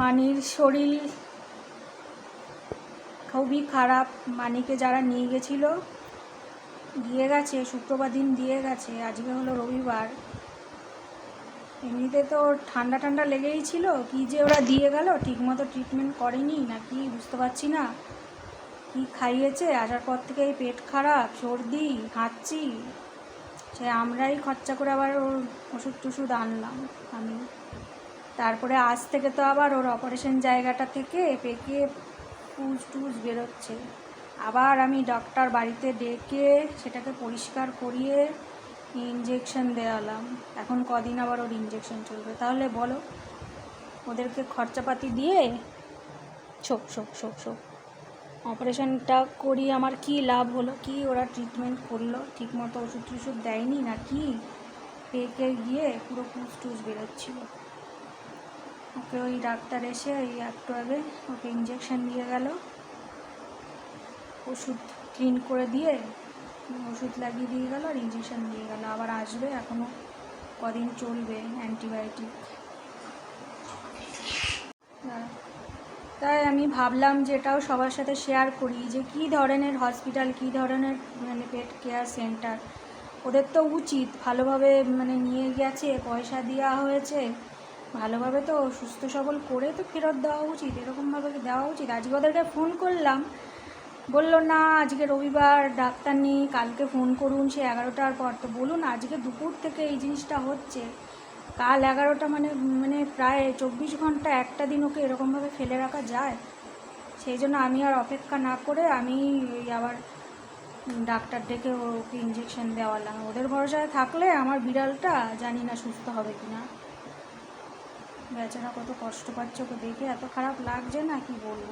মানির শরীর খুবই খারাপ। মানিকে যারা নিয়ে গেছিল, দিয়ে গেছে, শুক্রবার দিন দিয়ে গেছে, আজকে হলো রবিবার। এমনিতে তো ঠান্ডা ঠান্ডা লেগেই ছিল, কি যে ওরা দিয়ে গেল, ঠিকমতো ট্রিটমেন্ট করেনি না কি বুঝতে পারছি না। কি খাইয়েছে, আসার পর থেকেই পেট খারাপ, সর্দি হাঁচছি সে আমরাই খরচা করে আবার ওর ওষুধ টষুধ আনলাম আমি। তারপরে আজ থেকে তো আবার ওর অপারেশন জায়গাটা থেকে পেকে পুজ টুজ বেরোচ্ছে। আবার আমি ডক্টর বাড়িতে ডেকে সেটাকে পরিষ্কার করিয়ে ইঞ্জেকশন দেওয়ালাম এখন কদিন আবার ওর ইঞ্জেকশন চলবে। তাহলে বলো, ওদেরকে খরচাপাতি দিয়ে শোক শোক শোক শোক অপারেশনটা করি, আমার কি লাভ হলো? কি ওরা ট্রিটমেন্ট করল? ঠিকমতো ওষুধ টষুধ দেয়নি না কি? পেকে গিয়ে পুরো পুষ টুস বেরোচ্ছিল। ওকে ওই ডাক্তার এসে ওই আগে ওকে ইঞ্জেকশান দিয়ে গেল। ওষুধ ক্লিন করে দিয়ে ওষুধ লাগিয়ে দিয়ে গেল আর ইঞ্জেকশন দিয়ে গেল। আবার আসবে এখনও কদিন চলবে অ্যান্টিবায়োটিক তাই আমি ভাবলাম যে এটাও সবার সাথে শেয়ার করি যে কী ধরনের হসপিটাল কী ধরনের মানে পেট কেয়ার সেন্টার ওদের তো উচিত ভালোভাবে মানে নিয়ে গেছে, পয়সা দেওয়া হয়েছে। ভালোভাবে তো সুস্থ সবল করে তো ফেরত দেওয়া উচিত, এরকমভাবে দেওয়া উচিত? আজকে ওদেরকে ফোন করলাম। বলল, না, আজকে রবিবার, ডাক্তার নেই, কালকে ফোন করুন, সে এগারোটার পর। তো বলুন, আজকে দুপুর থেকে এই জিনিসটা হচ্ছে। কাল এগারোটা মানে মানে প্রায় চব্বিশ ঘণ্টা একটা দিন ওকে এরকমভাবে ফেলে রাখা যায়, সেই জন্য আমি আর অপেক্ষা না করে আমি ওই আবার ডাক্তার ডেকে ওকে ইঞ্জেকশন দেওয়ালাম। ওদের ভরসায় থাকলে আমার বিড়ালটা জানি না সুস্থ হবে কি না বেচারা কত কষ্ট পাচ্ছে ওকে দেখে, এত খারাপ লাগছে না কি বলব?